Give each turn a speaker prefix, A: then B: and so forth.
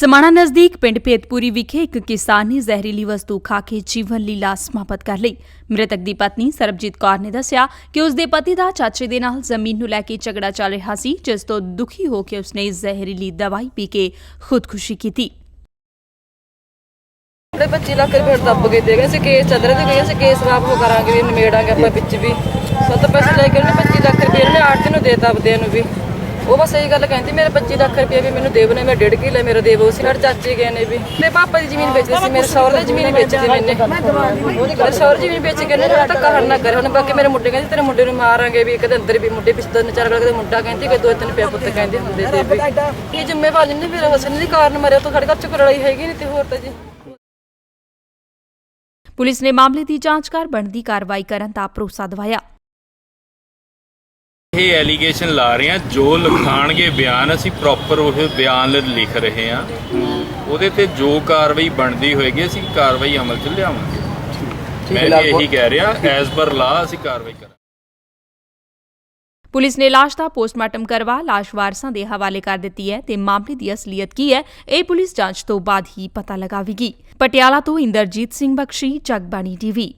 A: ਸਮਾਣਾ ਨਜ਼ਦੀਕ ਪਿੰਡ ਭੇਤਪੁਰੀ ਵਿਖੇ ਇੱਕ ਕਿਸਾਨ ਨੇ ਜ਼ਹਿਰੀਲੀ ਵਸਤੂ ਖਾ ਕੇ ਜੀਵਨ ਲੀਲਾ ਸਮਾਪਤ ਕਰ ਲਈ। ਮ੍ਰਿਤਕ ਦੀ ਪਤਨੀ ਸਰਬਜੀਤ ਕੌਰ ਨੇ ਦੱਸਿਆ ਕਿ ਉਸ ਦੇ ਪਤੀ ਦਾ ਚਾਚੇ ਦੇ ਨਾਲ ਜ਼ਮੀਨ ਨੂੰ ਲੈ ਕੇ ਝਗੜਾ ਚੱਲ ਰਿਹਾ ਸੀ, ਜਿਸ ਤੋਂ ਦੁਖੀ ਹੋ ਕੇ ਉਸਨੇ ਜ਼ਹਿਰੀਲੀ ਦਵਾਈ ਪੀ ਕੇ ਖੁਦਕੁਸ਼ੀ ਕੀਤੀ।
B: ਆਪਣੇ 25 ਲੱਖ ਰੁਪਏ ਦੱਬ ਕੇ ਦੇ ਗਏ ਸੀ, ਕੇਸ ਚੱਲ ਰਿਹਾ ਸੀ ਕਹੇ ਸੀ ਕੇਸ ਵਾਪ ਹੋ ਕਰਾਂਗੇ ਵੀ ਨਿਮੇੜਾਂਗੇ ਆਪਾਂ ਵਿੱਚ ਵੀ। ਸੱਤ ਪੈਸੇ ਲੈ ਕੇ ਉਹਨੇ 25 ਲੱਖ ਰੁਪਏ ਉਹਨੇ ਆੜਤੀ ਨੂੰ ਦੇਤਾ ਆਪਦੇ ਨੂੰ ਵੀ। ਉਹ ਬਸ ਇਹੀ ਗੱਲ ਕਹਿੰਦੀ, ਮੇਰੇ 25 ਲੱਖ ਰੁਪਏ ਵੀ ਮੈਨੂੰ ਦੇਵ ਨੇ ਮੈਂ ਡੇਢ ਕਿੱਲੇ ਮੇਰਾ ਦੇਵੋ। ਸੀ ਸਾਡੇ ਚਾਚੇ ਗਏ ਨੇ ਵੀ। ਤੇ ਪਾਪਾ ਦੀ ਜ਼ਮੀਨ ਵੇਚਦੇ ਸੀ, ਮੇਰੇ ਸਹੁਰੇ ਦੀ ਜ਼ਮੀਨ ਵੇਚਦੀ ਮੈਨੇ ਮੇਰੇ ਸਹੁਰੇ ਜ਼ਮੀਨ ਵੇਚ ਕੇ ਨੇ ਜਿਹੜਾ ਧੱਕਾ ਨਾ ਕਰੇ ਹੁਣ ਬਾਕੀ ਮੇਰੇ ਮੁੰਡੇ ਕਹਿੰਦੇ, ਤੇਰੇ ਮੁੰਡੇ ਨੂੰ ਮਾਰਾਂਗੇ ਵੀ, ਕਦੇ ਅੰਦਰ ਵੀ ਮੁੰਡੇ ਪਿਛਲੇ ਤਿੰਨ ਚਾਰ ਕਦੇ ਮੁੰਡਾ ਕਹਿੰਦੀ ਕਿ ਦੋ ਤਿੰਨ ਪਿਆ ਪੁੱਤ ਕਹਿੰਦੇ ਹੁੰਦੇ ਤੇ ਵੀ। ਇਹ ਜ਼ਿੰਮੇਵਾਰ ਨੇ ਫਿਰ ਹਸਨ ਦੀ ਕਾਰਨ ਮਰਿਆ ਤਾਂ ਸਾਡੇ ਘਰ ਚ ਹੈਗੀ ਨਹੀਂ ਤੇ ਹੋਰ ਤਾਂ ਜੀ।
A: ਪੁਲਿਸ ਨੇ ਮਾਮਲੇ ਦੀ ਜਾਂਚ ਕਰ ਬਣਦੀ ਕਾਰਵਾਈ ਕਰਨ ਦਾ ਭਰੋਸਾ ਦਿਵਾਇਆ।
C: ਇਹ ਐਲੀਗੇਸ਼ਨ ਲਾ ਰਹੇ ਆ ਜੋ ਲਿਖਾਣਗੇ ਬਿਆਨ ਅਸੀਂ ਪ੍ਰੋਪਰ ਉਹ ਬਿਆਨ ਲਿਖ ਰਹੇ ਆ ਉਹਦੇ ਤੇ ਜੋ ਕਾਰਵਾਈ ਬਣਦੀ ਹੋਏਗੀ ਅਸੀਂ ਕਾਰਵਾਈ ਅਮਲ 'ਚ ਲਿਆਵਾਂਗੇ। ਮੈਂ ਇਹੀ ਕਹਿ ਰਿਹਾ ਐਜ਼ ਪਰ ਲਾ ਅਸੀਂ ਕਾਰਵਾਈ ਕਰਾਂਗੇ।
A: ਪੁਲਿਸ ਨੇ ਲਾਸ਼ ਦਾ ਪੋਸਟਮਾਰਟਮ ਕਰਵਾ ਲਾਸ਼ ਵਾਰਸਾਂ ਦੇ ਹਵਾਲੇ ਕਰ ਦਿੱਤੀ ਹੈ ਤੇ ਮਾਮਲੇ ਦੀ ਅਸਲੀਅਤ ਕੀ ਹੈ ਇਹ ਪੁਲਿਸ ਜਾਂਚ ਤੋਂ ਬਾਅਦ ਹੀ ਪਤਾ ਲਗਾਵੇਗੀ। ਪਟਿਆਲਾ ਤੋਂ ਇੰਦਰਜੀਤ ਸਿੰਘ ਬਖਸ਼ੀ ਜਗਬਾਣੀ ਟੀਵੀ।